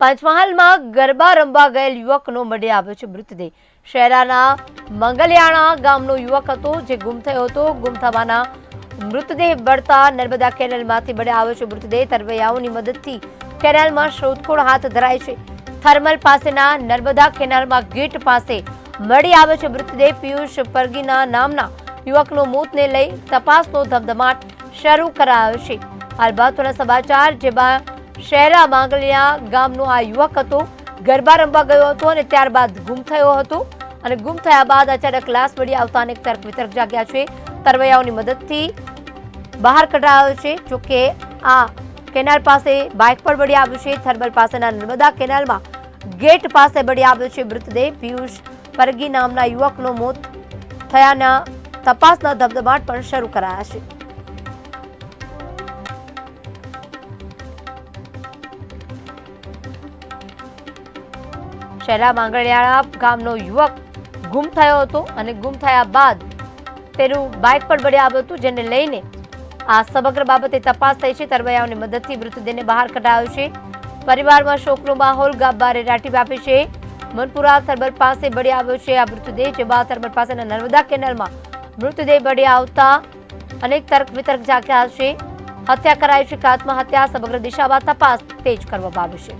પંચમહાલમાં ગરબા રમવા ગયેલ યુવકનો મળી આવ્યો છે મૃતદેહ. શહેરાના મંગલિયાણા ગામનો યુવક હતો જે ગુમ થયો હતો. ગુમ થવાના મૃતદેહ બળતા નર્મદા કેનાલમાંથી મળી આવ્યો છે મૃતદેહ. તરવૈયાઓની મદદથી કેનાલમાં શોધખોળ હાથ ધરાય છે. થર્મલ પાસેના નર્મદા કેનાલમાં ગેટ પાસે મળી આવ્યો છે મૃતદેહ. પિયુષ પરગીના નામના યુવકનો મોતને લઈ તપાસનો ધમધમાટ શરૂ કરાયો છે. હાલ મહત્વના સમાચાર, જેમાં શહેરા માંગલિયા ગામનો આ યુવક હતો. ગરબા રમવા ગયો હતો અને ત્યારબાદ ગુમ થયો હતો. અને ગુમ થયા બાદ અચાનક લાશ મળી આવતા અનેક તર્ક વિતર્ક જાગ્યા છે. તરવૈયાઓની મદદથી બહાર કઢાયો છે. જોકે આ કેનાલ પાસે બાઇક પર બળી આવ્યું છે. થર્મલ પાસેના નર્મદા કેનાલમાં ગેટ પાસે બળી આવ્યો છે મૃતદેહ. પિયુષ પરગી નામના યુવકનો મોત થયાના તપાસના ધબધબાટ પણ શરૂ કરાયા છે. શહેરા માંગડિયાળા ગામનો યુવક ગુમ થયો હતો અને ગુમ થયા બાદ તેનું બાઇક પણ બળી આવ્યું હતું, જેને લઈને આ સમગ્ર બાબતે તપાસ થઈ છે. તરવૈયાઓની મદદથી મૃતદેહને બહાર કઢાયો છે. પરિવારમાં શોકનો માહોલ ગાબારે રાટી વ્યાપી છે. મનપુરા થર્મલ પાસે બળી આવ્યો છે આ મૃતદેહ, જેમાં થર્મલ પાસેના નર્મદા કેનાલમાં મૃતદેહ બળી આવતા અનેક તર્ક વિતર્ક જાગ્યા છે. હત્યા કરાઈ છે, કે આત્મહત્યા સમગ્ર દિશામાં તપાસ તેજ કરવામાં આવી છે.